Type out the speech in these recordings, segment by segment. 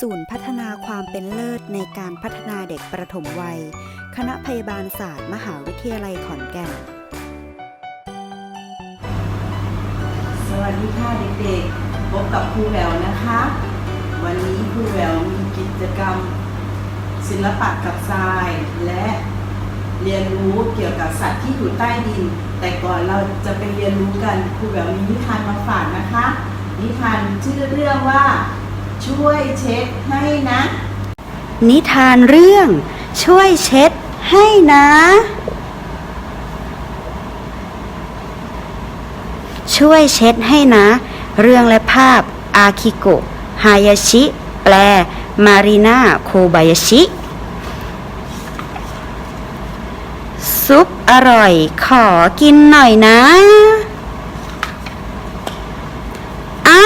ศูนย์พัฒนาความเป็นเลิศในการพัฒนาเด็กประถมวัย คณะพยาบาลศาสตร์มหาวิทยาลัยขอนแก่น สวัสดีค่ะเด็กๆ พบกับครูแววนะคะ วันนี้ครูแววมีกิจกรรม ศิลปะกับทราย และเรียนรู้เกี่ยวกับสัตว์ที่อยู่ใต้ดิน แต่ก่อนเราจะไปเรียนรู้กันครูแววมีนิทานมาฝากนะคะ นิทานชื่อเรื่องว่า ช่วยเช็ดให้นะ นิทานเรื่อง ช่วยเช็ดให้นะ ช่วยเช็ดให้นะ เรื่องและภาพ อาคิโกะฮายาชิ แปล มารีนาโคบายาชิ ซุปอร่อย ขอกินหน่อยนะอ้า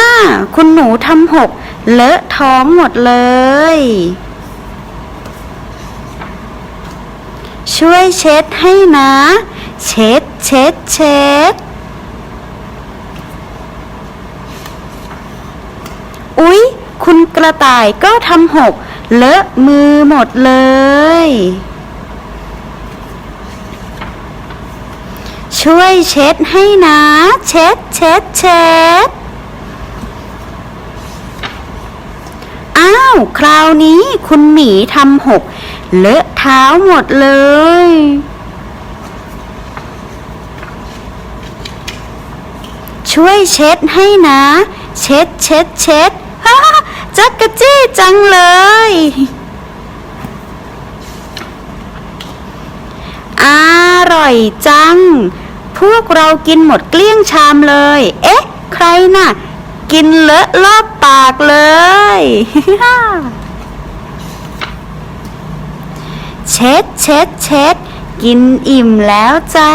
คุณหนูทำหก เลอะท้องหมดเลย ช่วยเช็ดให้นะ เช็ดเช็ดเช็ดอุ๊ย คุณกระต่ายก็ทำหก เลอะมือหมดเลย ช่วยเช็ดให้นะ เช็ดเช็ดเช็ด อ้าวคราวนี้คุณหมีทำหก เลอะเท้าหมดเลย ช่วยเช็ดให้นะ เช็ดเช็ดเช็ดฮ่าจักกะจี้จังเลยอร่อยจัง พวกเรากินหมดเกลี้ยงชามเลย เอ๊ะ ใครน่ะ กินเลอะรอบปากเลย เช็ดเช็ดเช็ดกินอิ่มแล้วจ้า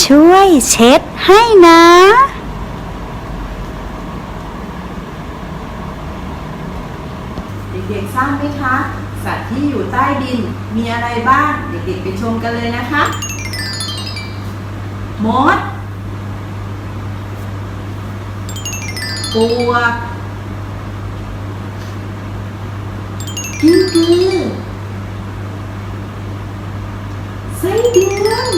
ช่วยเช็ดให้นะ เด็กๆทราบไหมคะ สัตว์ที่อยู่ใต้ดินมีอะไรบ้าง เด็กๆไปชมกันเลยนะคะ มดปวกกิ้งกือไส้เดือน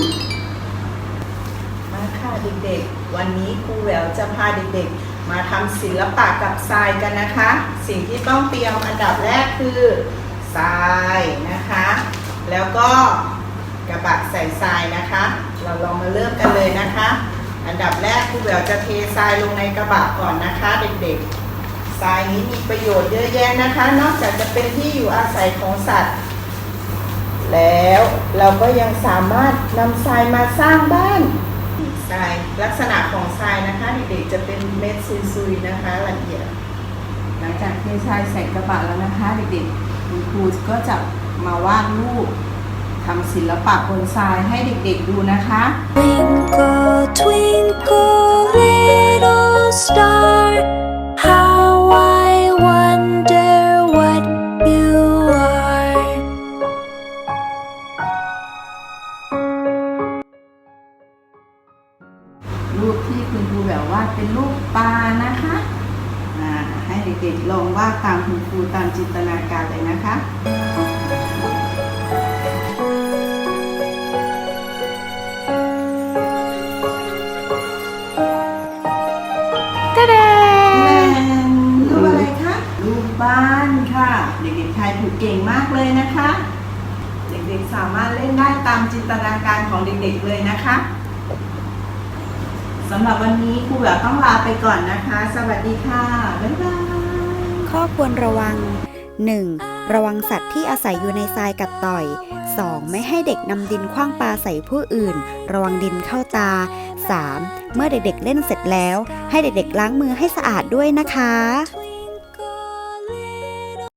มาค่ะเด็กๆ วันนี้ครูแหววจะพาเด็กๆ มาทำศิลปะกับทรายกันนะคะ สิ่งที่ต้องเตรียมอันดับแรกคือทรายนะคะ แล้วก็กระบะใส่ทรายนะคะ เราลองมาเริ่มกันเลยนะคะ อันดับแรกครูแหววจะเททรายลงในกระบะก่อนนะคะ เด็กๆ ทรายนี้มีประโยชน์เยอะแยะนะคะ นอกจากจะเป็นที่อยู่อาศัยของสัตว์ แล้วเราก็ยังสามารถนำทรายมาสร้างบ้านทรายลักษณะของทรายนะคะ เด็กๆจะเป็นเม็ดซุยๆนะคะละเอียด หลังจากเททรายใส่กระบะแล้วนะคะ เด็กๆคุณครูก็จะมาวาดรูป ทำศิลปะบนทรายให้เด็กๆดูนะคะ Twinkle, twinkle, little star, how I wonder what you are. รูปที่คุณครูแบบวาดเป็นรูปปลานะคะให้เด็กๆลองวาดตามคุณครูตามจินตนาการเลยนะคะ ตะเดรูปอะไรคะรูปบ้านค่ะ เด็กๆทายถูกเก่งมากเลยนะคะ เด็กๆสามารถเล่นได้ตามจินตนาการของเด็กๆเลยนะคะสำหรับวันนี้ครูแบบต้องลาไปก่อนนะคะ สวัสดีค่ะ บ๊ายบาย ข้อควรระวัง 1. ระวังสัตว์ที่อาศัยอยู่ในทรายกัดต่อย 2. ไม่ให้เด็กนำดินคว้างปาใส่ผู้อื่น ระวังดินเข้าตา 3. เมื่อเด็กๆเล่นเสร็จแล้ว ให้เด็กๆล้างมือให้สะอาดด้วยนะคะ